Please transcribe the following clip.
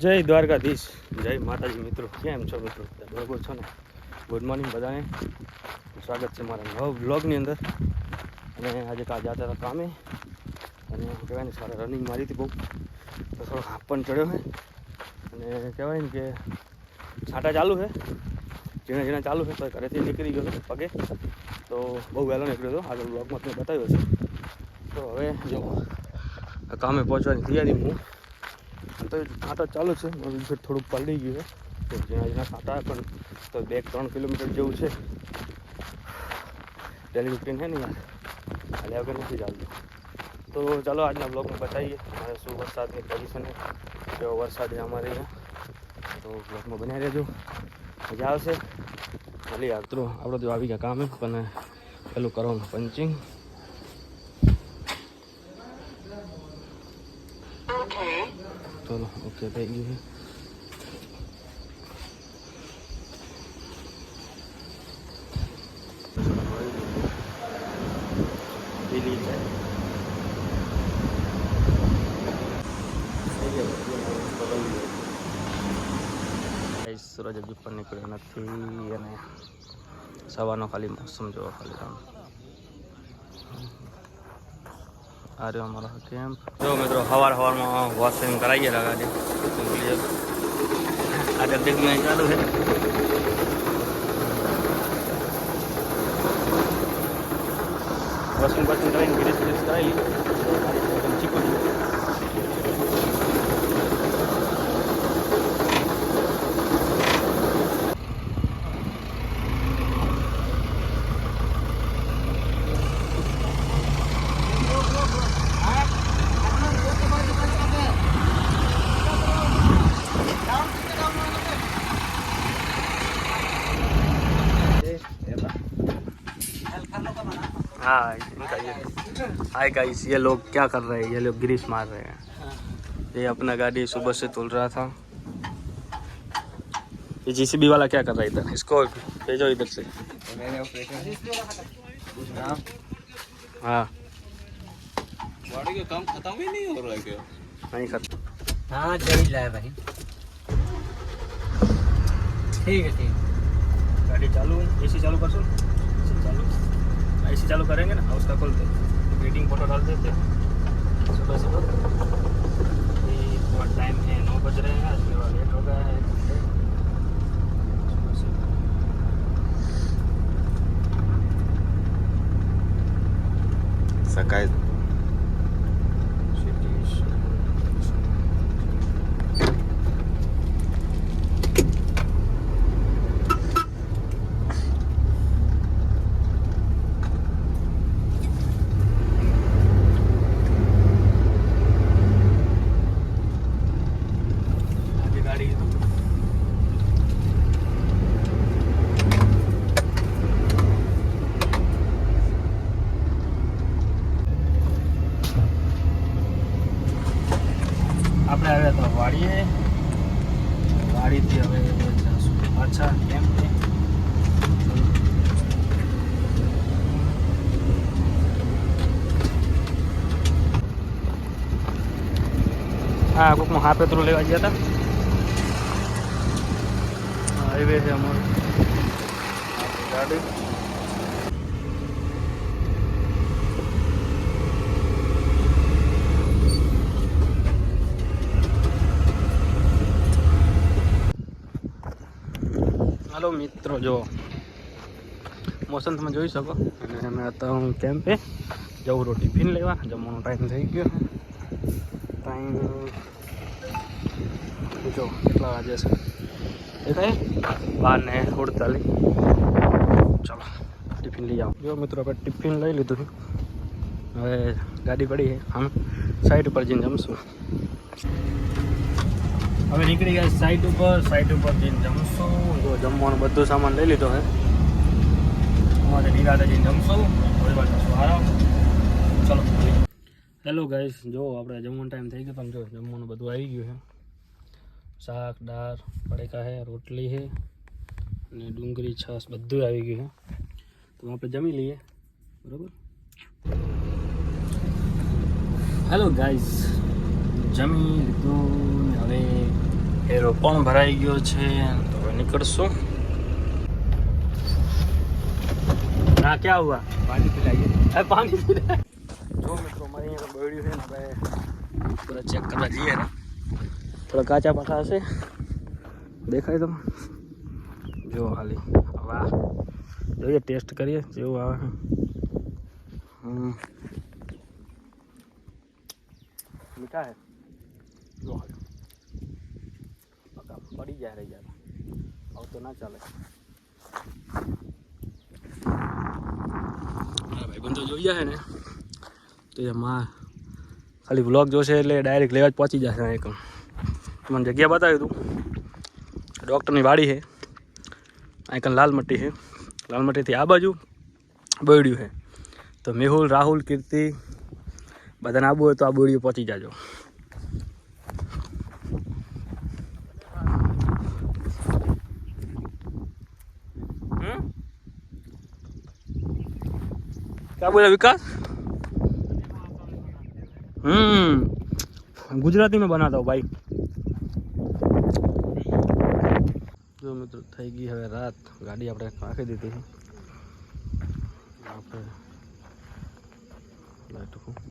જય દ્વારકાધીશ જય માતાજી મિત્રો કેમ છો મિત્રો બરોબર છો ને ગુડ મોર્નિંગ બધાને સ્વાગત છે મારા નવ બ્લોગની અંદર અને આજે કા જતા હતા કામે અને કહેવાય ને સારા રનિંગ મારી હતી બહુ તો થોડો હાફ પણ ચડ્યો હે અને કહેવાય ને કે છાંટા ચાલુ છે ઝીણા ઝીણા ચાલુ છે તો ઘરેથી નીકળી ગયો હતો પગે તો બહુ વહેલો નીકળ્યો હતો આજે બ્લોગમાં તમે બતાવ્યો છે તો હવે જો કામે પહોંચવાની તૈયારી હું તો કાંટા ચાલુ છે મારું છે થોડુંક પલળી ગયું તો જ્યાં જ્યાં કાંટા પણ તો બે ત્રણ કિલોમીટર જેવું છે ડેલી રૂટીન છે ને યાર હાલ્યા વગર નથી ચાલતું તો ચાલો આજના બ્લોગમાં બતાવીએ અમારે શું વરસાદની કન્ડિશન કેવો વરસાદ છે અમારે અહીંયા તો બ્લોગમાં બનાવી રહેજો મજા આવશે ખાલી યાત્રો આપણો તો આવી ગયા કામે પણ પેલું કરવાનું punching tolong oke okay, baik gini guys sudah jadi iya, nih, udah nanti ya sawano kali musim jawa kali kan. आ रहे हमारा कैंप जो मित्रों हवार हवार में वॉशिंग कराइए लगा के अगर दिख में चालू है वॉशिंग वॉशिंग कराइए ग्रेस ग्रेस कराइए चिपक हाँ, हाय गाइस ये लोग क्या कर रहे हैं ये लोग ग्रीस मार रहे हैं ये अपना गाड़ी सुबह से तुल रहा था ये जीसीबी वाला क्या कर रहा है इधर इसको भेजो इधर से हाँ गाड़ी का काम खत्म हाँ, चल रहा भाई ठीक है ठीक गाड़ी चालू एसी चालू कर सो ऐसे चालू करेंगे ना उसका खोलते ग्रीटिंग फोटो डाल देते सुबह सुबह टाइम है नौ बज रहे हैं आज बाद लेट हो गया है सकाळी અચ્છા એમ હા કોકનું હાફ પેટ્રોલ લેવા ગયા હતા હાઈવે છે અમારું ગાડી તો મિત્રો જો મોસમ તમે જોઈ શકો અને અમે અત્યારે હું કેમ્પે જવું રો ટિફિન લેવા જમવાનો ટાઈમ થઈ ગયો ટાઈમ જો કેટલા વાગે છે દેખાય બાર ને અડતાલીસ ચલો ટિફિન લઈ આવો જો મિત્રો આપણે ટિફિન લઈ લીધું હવે ગાડી પડી આમ સાઈડ ઉપર જઈને જમશું હવે નીકળી ગયા સાઈડ ઉપર સાઈડ ઉપર જઈને જમશું જમવાનું બધું સામાન લઈ લીધો છે અમારે નિરાધાજી જમશું ચલો હેલો ગાઈસ જો આપણે જમવાનું ટાઈમ થઈ ગયો તમે જો જમવાનું બધું આવી ગયું છે શાક દાળ પડેકા છે રોટલી છે અને ડુંગળી છાસ બધું આવી ગયું છે તો આપણે જમી લઈએ બરાબર હેલો ગાઈસ જમી લીધું હવે એરો પણ ભરાઈ ગયો છે નીકળશું હા ક્યાં હુઆ પાણી પીલાઈએ પાણી પીલા જો મિત્રો અમારે અહીંયા બળ્યું છે ને ભાઈ થોડા ચેક કરવા જઈએ ને થોડા કાચા પાઠા હશે દેખાય તમે જો હાલી વાહ જોઈએ ટેસ્ટ કરીએ જેવું આવે હમ મીઠા હે જો હાલી પડી જાય રહી જાય ઓ તો ના ચાલે આ ભાઈ પણ જો ઈયા છે ને તે જ માં ખાલી બ્લોગ જોશે એટલે ડાયરેક્ટ લેવા જ પહોંચી જશે આ એકમ મને જગ્યા બતાવી તું ડોક્ટર ની વાડી છે આ એકમ લાલ મટી છે લાલ મટી થી આ બાજુ બોડીયું છે તો મેહુલ રાહુલ કીર્તિ બદન આવો તો આ બોડીયું પહોંચી જાજો क्या बोला विकास हम्म गुजराती में बनाता हूँ भाई जो मित्र थी गई हमें रात गाड़ी अपने आखे देते हैं लाइट को